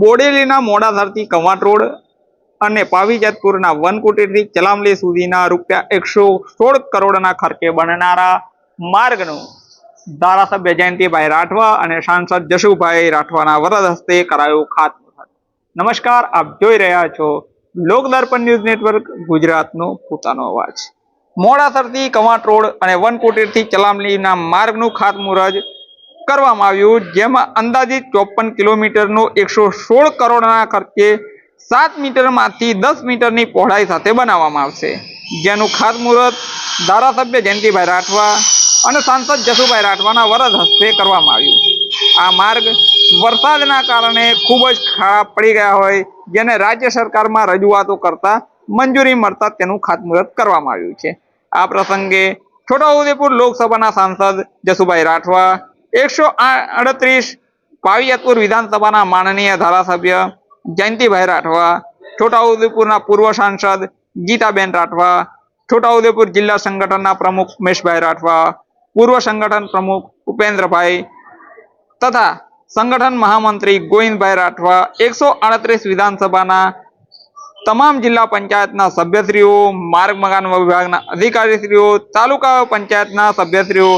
બોડેલીના મોડાસરથી Kavant road અને પાવીજતપુરના વનકુટીરથી ચલામલી સુધીના રૂપિયા એકસો સોળ કરોડના ખર્ચે બનનારા માર્ગનું ધારાસભ્ય જયંતિભાઈ રાઠવા અને સાંસદ જશુભાઈ રાઠવાના વરદ હસ્તે કરાયું ખાતમુહૂર્ત. નમસ્કાર, આપ જોઈ રહ્યા છો લોકદર્પણ ન્યૂઝ નેટવર્ક, ગુજરાતનો પોતાનો અવાજ. મોડાસરથી કવાંટ રોડ અને વનકુટીરથી ચલામલીના માર્ગનું ખાતમુહૂર્ત કરવામાં આવ્યું, જેમાં અંદાજિત ચોપન કિલોમીટરનો એકસો સોળ કરોડના ખર્ચે સાત મીટરમાંથી દસ મીટરની પહોળાઈ સાથે બનાવવામાં આવશે. જેનું ખાતમુહૂર્ત ધારાસભ્ય જયંતિભાઈ રાઠવા અને સાંસદ જસુભાઈ રાઠવાના વરદ હસ્તે કરવામાં આવ્યું. આ માર્ગ વરસાદના કારણે ખૂબ જ ખરાબ પડી ગયા હોય, જેને રાજ્ય સરકારમાં રજૂઆતો કરતા મંજૂરી મળતા તેનું ખાતમુહૂર્ત કરવામાં આવ્યું છે. આ પ્રસંગે છોટાઉદેપુર લોકસભાના સાંસદ જસુભાઈ રાઠવા એકસો વિધાનસભાના માનનીય ધારાસભ્ય જયંતિભાઈ રાઠવા, છોટાઉદેપુરના પૂર્વ સાંસદ ગીતાબેન રાઠવા, છોટાઉદેપુર જિલ્લા સંગઠનના પ્રમુખ ઉમેશભાઈ રાઠવા, પૂર્વ સંગઠન પ્રમુખ ઉપેન્દ્રભાઈ તથા સંગઠન મહામંત્રી ગોવિંદભાઈ રાઠવા, એકસો આડત્રીસ વિધાનસભાના તમામ જિલ્લા પંચાયતના સભ્યશ્રીઓ, માર્ગ મકાન વિભાગના અધિકારીશ્રીઓ, તાલુકા પંચાયતના સભ્યશ્રીઓ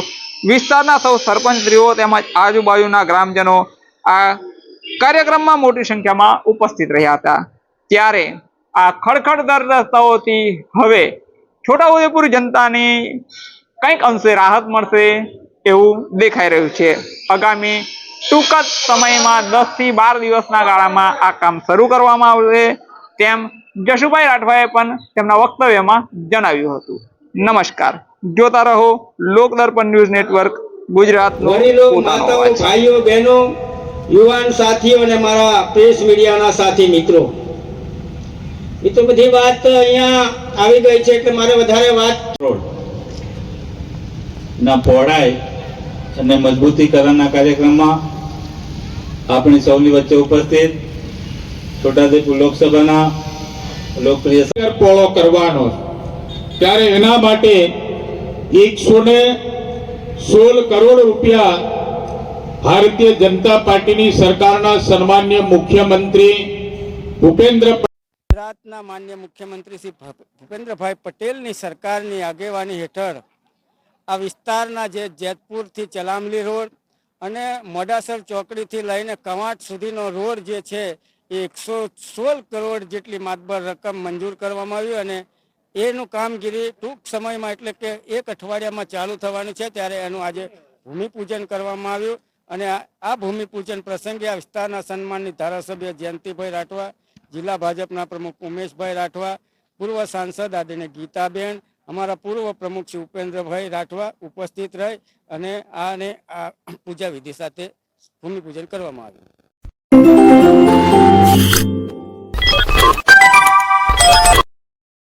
વિસ્તારના સૌ સરપંચશ્રીઓ તેમજ આજુબાજુના ગ્રામજનો આ કાર્યક્રમમાં મોટી સંખ્યામાં ઉપસ્થિત રહ્યા હતા. ત્યારે આ ખડખડદર રસ્તાઓથી હવે છોટાઉદેપુર જનતાની કંઈક અંશે રાહત મળશે એવું દેખાઈ રહ્યું છે. આગામી ટૂંક જ સમયમાં દસથી બાર દિવસના ગાળામાં આ કામ શરૂ કરવામાં આવશે તેમ જશુભાઈ રાઠવાએ પણ તેમના વક્તવ્યમાં જણાવ્યું હતું. નમસ્કાર. જોતા રહો. લોક દર્પણ ન્યૂઝ નેટવર્ક ગુજરાતનો માતાઓ ભાઈઓ બહેનો યુવાન સાથીઓ અને મારા પ્રેસ મીડિયાના સાથી મિત્રો. મિત્રો બધી વાત અહીંયા આવી ગઈ છે એટલે મારે વધારે વાત ના પહોળાઈ અને મજબૂતીકરણના કાર્યક્રમમાં આપણી સૌની વચ્ચે ઉપસ્થિત છોટાઉદેપુર લોકસભાના લોકપ્રિય પોળો કરવાનો ત્યારે એના માટે એકસો ને સોળ કરોડ રૂપિયા ભારતીય જનતા પાર્ટીની સરકારના સન્માન્ય મુખ્યમંત્રી ભૂપેન્દ્ર ગુજરાતના માન્ય મુખ્યમંત્રી શ્રી ભૂપેન્દ્રભાઈ પટેલની સરકારની આગેવાની હેઠળ આ વિસ્તારના જે જેતપુરથી ચલામલી રોડ અને મોડાસર ચોકડીથી લઈને કવાંટ સુધીનો રોડ જે છે એ એકસો સોળ કરોડ જેટલી માતબર રકમ મંજૂર કરવામાં આવી અને એનું કામગીરી ટૂંક સમયમાં એટલે કે એક અઠવાડિયામાં ચાલુ થવાનું છે, ત્યારે એનું આજે ભૂમિપૂજન કરવામાં આવ્યું અને આ- ભૂમિપૂજન પ્રસંગે આ વિસ્તારના સન્માનની ધારાસભ્ય જયંતિભાઈ રાઠવા, જિલ્લા ભાજપના પ્રમુખ ઉમેશભાઈ રાઠવા, પૂર્વ સાંસદ આદરણીય ગીતાબેન, અમારા પૂર્વ પ્રમુખ શ્રી ઉપેન્દ્રભાઈ રાઠવા ઉપસ્થિત રહી અને આને આ પૂજા વિધિ સાથે ભૂમિપૂજન કરવામાં આવ્યું.